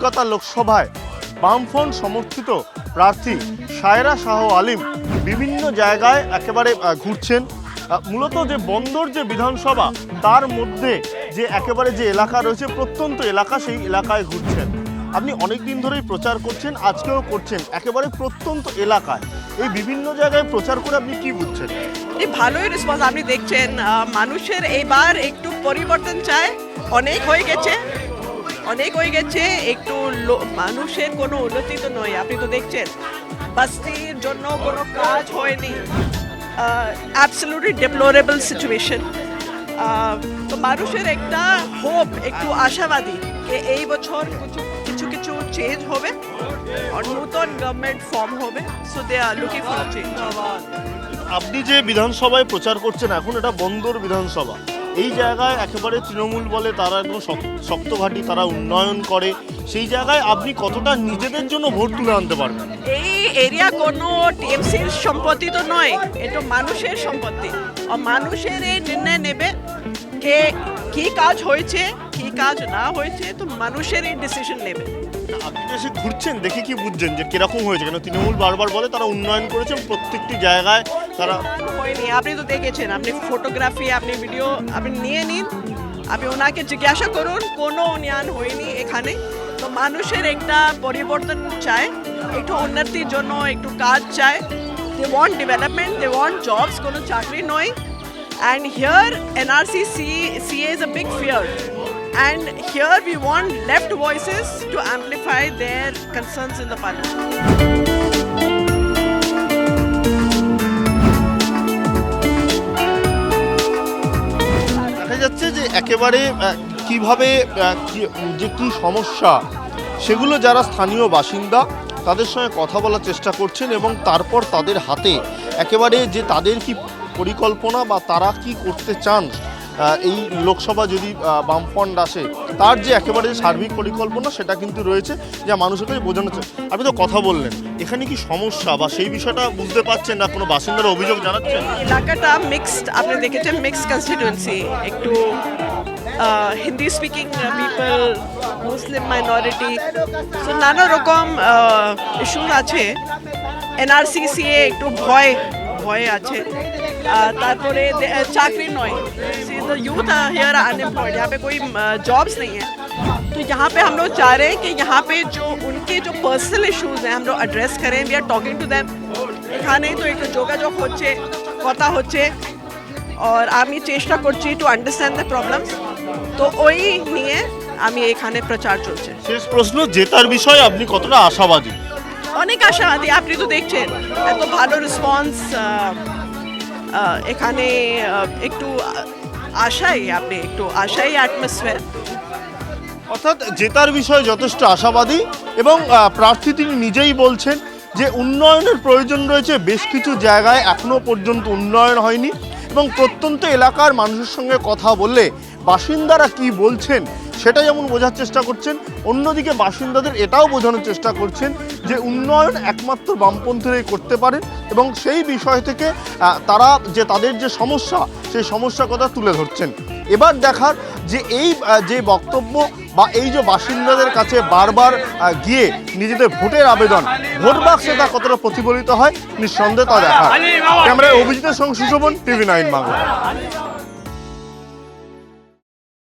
কলকাতা লোকসভায় বামফ্রন্ট সমর্থিত প্রার্থী সায়রা শাহ আলিম বিভিন্ন জায়গায় একেবারে ঘুরছেন। মূলত যে বন্দর যে বিধানসভা, তার মধ্যে যে একেবারে যে এলাকা রয়েছে, প্রত্যন্ত এলাকা, সেই এলাকায় ঘুরছেন। আপনি অনেক দিন ধরেই প্রচার করছেন, আজকেও করছেন, একেবারে প্রত্যন্ত এলাকায়। এই বিভিন্ন জায়গায় প্রচার করে আপনি কি বুঝছেন? এই ভালোই রেসপন্স আপনি দেখছেন মানুষের এবার একটু পরিবর্তন চায়, অনেক হয়ে গেছে। অনেক হয়ে গেছে, একটু মানুষের কোনো উন্নতি তো নয়, আপনি তো দেখছেন। বস্তির জন্য কোনো কাজ হয়নি। অ্যাবসলিউটলি ডেপ্লোরেবল সিচুয়েশন তো মানুষের একটা হোপ একটু আশাবাদী যে এই বছর কিছু কিছু কিছু চেঞ্জ হবে, আর নতুন গভর্নমেন্ট ফর্ম হবে so they are looking for change আপনি যে বিধানসভায় প্রচার করছেন, এখন এটা বন্দর বিধানসভা। এই জায়গায় একেবারে তৃণমূল বলে তারা একদম শক- শক্ত ঘাঁটি, তারা উন্নয়ন করে। সেই জায়গায় আপনি কতটা নিজেদের জন্য ভোট তুলে আনতে পারবেন? এই এরিয়া কোনো টিএমসির সম্পত্তি তো নয় এটা মানুষের সম্পত্তি। মানুষের এই নির্ণয় নেবে কে কি কাজ হয়েছে, কি কাজ না হয়েছে, তো মানুষের এই ডিসিশন নেবে। আপনি এসে ঘুরছেন, দেখে কি বুঝছেন যে কীরকম হয়েছে? কেন তৃণমূল বারবার বলে তারা উন্নয়ন করেছেন প্রত্যেকটি জায়গায় তারা হয়নি। আপনি তো দেখেছেন, আপনি ফটোগ্রাফি আপনি ভিডিও আপনি নিয়ে নিন। আপনি ওনাকে জিজ্ঞাসা করুন, কোনো উন্নয়ন হয়নি এখানে। তো মানুষের একটা পরিবর্তন চায়, একটু উন্নতির জন্য একটু কাজ চায়। They want development they want jobs কোনো চাকরি নয়। And here NRC C CA is a big fear And here we want left voices to amplify their concerns in the parliament. যাচ্ছে যে একেবারে কীভাবে যে কি সমস্যা, সেগুলো যারা স্থানীয় বাসিন্দা, তাদের সঙ্গে কথা বলার চেষ্টা করছেন এবং তারপর তাদের হাতে একেবারে যে তাদের কি পরিকল্পনা বা তারা কি করতে চান এই লোকসভা যদি বামফ্রন্ট আসে, তার যে একেবারে যে সার্বিক পরিকল্পনা, সেটা কিন্তু রয়েছে, যা মানুষের কাছে বোঝানো আপনি তো কথা বললেন, এখানে কি সমস্যা বা সেই বিষয়টা বুঝতে পারছেন না, কোনো বাসিন্দারা অভিযোগ জানাচ্ছেন? এলাকাটা মিক্সড আপনি দেখেছেন মিক্সড কনস্টিটিউয়েন্সি একটু Hindi speaking people Muslim minority so নানা রকম ইস্যু আছে। এনআরসিসিএ একটু ভয় ভয় আছে। তারপরে দে- আহ, চাকরি নয় यूथ हियर अनएम्प्लॉयड यहाँ पे कोई जॉब्स नहीं है तो यहाँ पे हम लोग चाह रहे हैं कि यहाँ पे जो उनके जो पर्सनल इश्यूज हैं हम लोग एड्रेस करें we are talking to them এখানে তো একটু যোগাযোগ হচ্ছে কথা হচ্ছে আর আমি চেষ্টা করছি টু আন্ডারস্ট্যান্ড দ্য প্রবলেমস তো ওই নিয়ে আমি এখানে প্রচার চলছে শেষ প্রশ্ন জেতার বিষয়ে আপনি কতটা আশাবাদী অনেক আশাবাদী আপনি তো দেখছেন এত ভালো রেসপন্স এখানে একটু আশাই আপনি, একটু আশাই অ্যাটমসফিয়ার অর্থাৎ জেতার বিষয়ে যথেষ্ট আশাবাদী এবং প্রার্থী তিনি নিজেই বলছেন যে উন্নয়নের প্রয়োজন রয়েছে। বেশ কিছু জায়গায় এখনও পর্যন্ত উন্নয়ন হয়নি। এবং প্রত্যন্ত এলাকার মানুষের সঙ্গে কথা বললে বাসিন্দারা কি বলছেন সেটা যেমন বোঝার চেষ্টা করছেন, অন্যদিকে বাসিন্দাদের এটাও বোঝানোর চেষ্টা করছেন যে উন্নয়ন একমাত্র বামপন্থীরাই করতে পারেন এবং সেই বিষয় থেকে তারা যে তাদের যে সমস্যা, সেই সমস্যার কথা তুলে ধরছেন। এবার দেখার যে এই যে বক্তব্য বা এই যে বাসিন্দাদের কাছে বারবার গিয়ে নিজেদের ভোটের আবেদন ভোট বাক্সে তা কতটা প্রতিফলিত হয় নিঃসন্দেহে তা দেখার। ক্যামেরায় অভিজিতের সঙ্গে সুশোভন টিভি নাইন বাংলা।